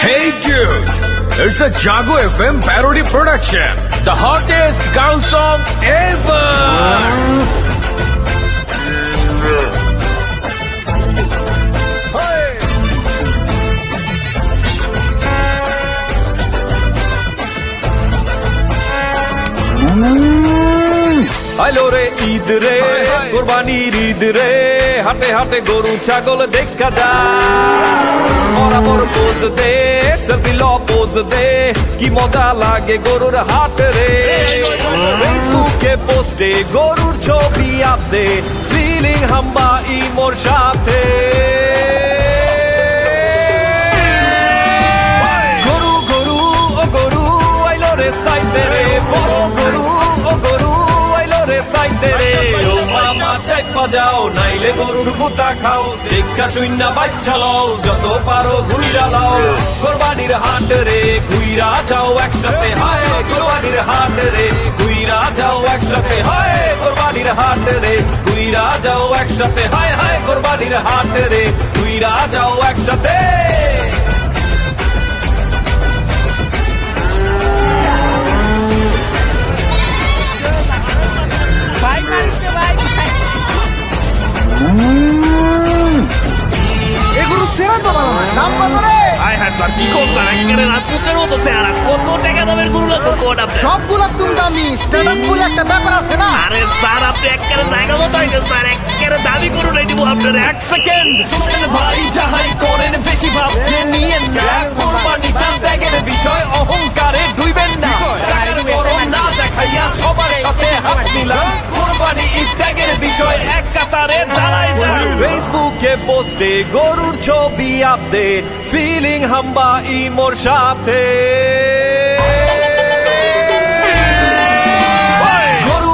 Hey dude, it's a Jago FM parody production. The hottest girl song ever. আইলো রে ঈদ রে কোরবানির ঈদ রে হাটে হাটে গরু ছাগল দেখা যা বরাবর পোজ সেলফি পোজ দে কি মজা লাগে গরুর হাট রে ফেসবুকে পোস্টে গরুর ছবি আপদে ফিলিং হাম্বা ইমোর সাথে গরু গরু ও গরু আইলো রে সাইতে রে বড় গরু ও গরু আইলো রে সাইতে রে ও মামা চাই বাজাও নাইলে গরুর গুতা খাও দেখা শূন্য বাচ্চা লও যত পারো ঘুইরা লাও কোরবানির হাট রে ঘুইরা যাও একসাথে, হায় কোরবানির হাট রে ঘুইরা যাও একসাথে, হায় কোরবানির হাট রে ঘুইরা যাও একসাথে, হায় হায় কোরবানির হাট রে ঘুইরা যাও একসাথে স্যার কি করছেন একেবারে রাজপুতের মতো চেহারা কত টাকা দামের গুরুলা তো কোন আপনি? সবগুলা তুম দামি স্ট্যাটাস বলে একটা ব্যাপার আছে না? আরে স্যার আপনি একেবারে জায়গা মতো হয়েছে স্যার। একেবারে দাবি করুন নাই দিব আপনার। এক সেকেন্ড। ভাই যাহাই করেন বেশি ভাবছেন নিয়ে না। পোস্টে গরুর ছবি আপদে ফিলিং হাম্বা ইমোর সাথে। গরু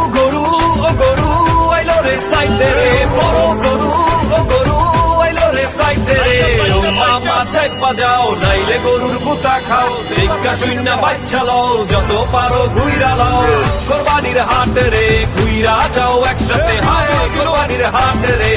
রে সাইতে নাইলে গরুর গুতা খাও। দেখা শূন্য বাচ্চা লও, যত পারো ঘুইরা লাও। কোরবানির হাট রে, ঘুইরা যাও একসাথে। হায়, কোরবানির হাট রে